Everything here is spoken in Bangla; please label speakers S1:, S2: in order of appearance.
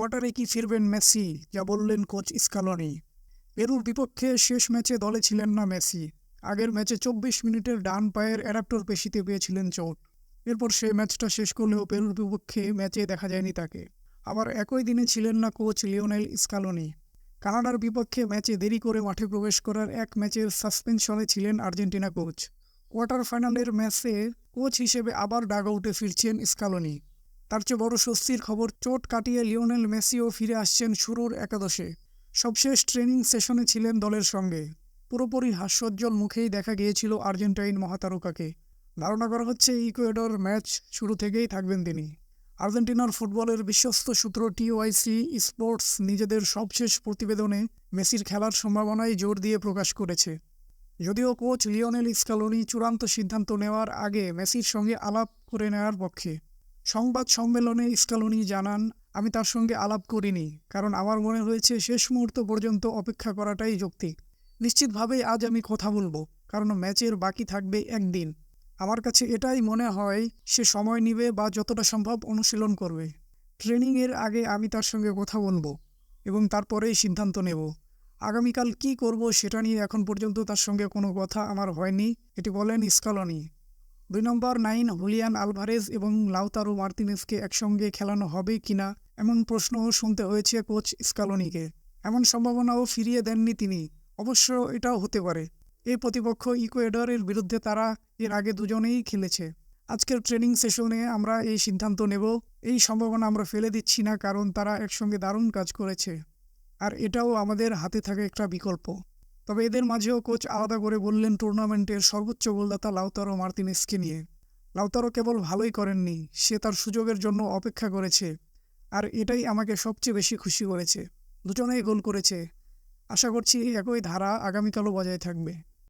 S1: কোয়ার্টারে কি ফিরবেন মেসি? যা বললেন কোচ স্কালনি। পেরুর বিপক্ষে শেষ ম্যাচে দলে ছিলেন না মেসি। আগের ম্যাচে চব্বিশ মিনিটের ডান পায়ের অ্যাডাপ্টর পেশিতে পেয়েছিলেন চোট। এরপর সেই ম্যাচটা শেষ করলেও পেরুর বিপক্ষে ম্যাচে দেখা যায়নি তাকে। আবার একই দিনে ছিলেন না কোচ লিওনেল স্কালোনি। কানাডার বিপক্ষে ম্যাচে দেরি করে মাঠে প্রবেশ করার এক ম্যাচের সাসপেনশনে ছিলেন আর্জেন্টিনা কোচ। কোয়ার্টার ফাইনালের ম্যাচে কোচ হিসেবে আবার ডাগ আউটে ফিরছেন স্কালোনি। তার চেয়ে বড় স্বস্তির খবর, চোট কাটিয়ে লিওনেল মেসিও ফিরে আসছেন শুরুর একাদশে। সবশেষ ট্রেনিং সেশনে ছিলেন দলের সঙ্গে। পুরোপুরি হাস্যোজ্জ্বল মুখেই দেখা গিয়েছিল আর্জেন্টাইন মহাতারকাকে। ধারণা করা হচ্ছে, ইকুয়েডর ম্যাচ শুরু থেকেই থাকবেন তিনি। আর্জেন্টিনার ফুটবলের বিশ্বস্ত সূত্র টিওআইসি স্পোর্টস নিজেদের সবশেষ প্রতিবেদনে মেসির খেলার সম্ভাবনায় জোর দিয়ে প্রকাশ করেছে। যদিও কোচ লিওনেল স্কালোনি চূড়ান্ত সিদ্ধান্ত নেওয়ার আগে মেসির সঙ্গে আলাপ করে নেওয়ার পক্ষে। সংবাদ সম্মেলনে স্কালোনি জানান, আমি তার সঙ্গে আলাপ করিনি, কারণ আমার মনে হয়েছে শেষ মুহূর্ত পর্যন্ত অপেক্ষা করাটাই যৌক্তিক। নিশ্চিতভাবেই আজ আমি কথা বলব, কারণ ম্যাচের বাকি থাকবে একদিন। আমার কাছে এটাই মনে হয়, সে সময় নিবে বা যতটা সম্ভব অনুশীলন করবে। ট্রেনিংয়ের আগে আমি তার সঙ্গে কথা বলব এবং তারপরেই সিদ্ধান্ত নেব। আগামীকাল কি করব সেটা নিয়ে এখন পর্যন্ত তার সঙ্গে কোনো কথা আমার হয়নি, এটি বলেন স্কালনি দুই নম্বর, নাইন, হুলিয়ান আলভারেজ এবং লাউতারো মার্তিনেসকে একসঙ্গে খেলানো হবে কিনা এমন প্রশ্নও শুনতে হয়েছে কোচ স্কালনিকে। এমন সম্ভাবনাও ফিরিয়ে দেননি তিনি। অবশ্য এটাও হতে পারে। এই প্রতিপক্ষ ইকুয়েডরের বিরুদ্ধে তারা এর আগে দুজনেই খেলেছে। আজকের ট্রেনিং সেশনে আমরা এই সিদ্ধান্ত নেব। এই সম্ভাবনা আমরা ফেলে দিচ্ছি না, কারণ তারা একসঙ্গে দারুণ কাজ করেছে। আর এটাও আমাদের হাতে থাকা একটা বিকল্প। তবে এদের মাঝেও কোচ আলাদা করে বললেন টুর্নামেন্টের সর্বোচ্চ গোলদাতা লাউতারো মার্তিনেসকে নিয়ে। লাউতারো কেবল ভালোই করেননি, সে তার সুযোগের জন্য অপেক্ষা করেছে, আর এটাই আমাকে সবচেয়ে বেশি খুশি করেছে। দুজনেই গোল করেছে। আশা করছি একই ধারা আগামীকালও বজায় থাকবে।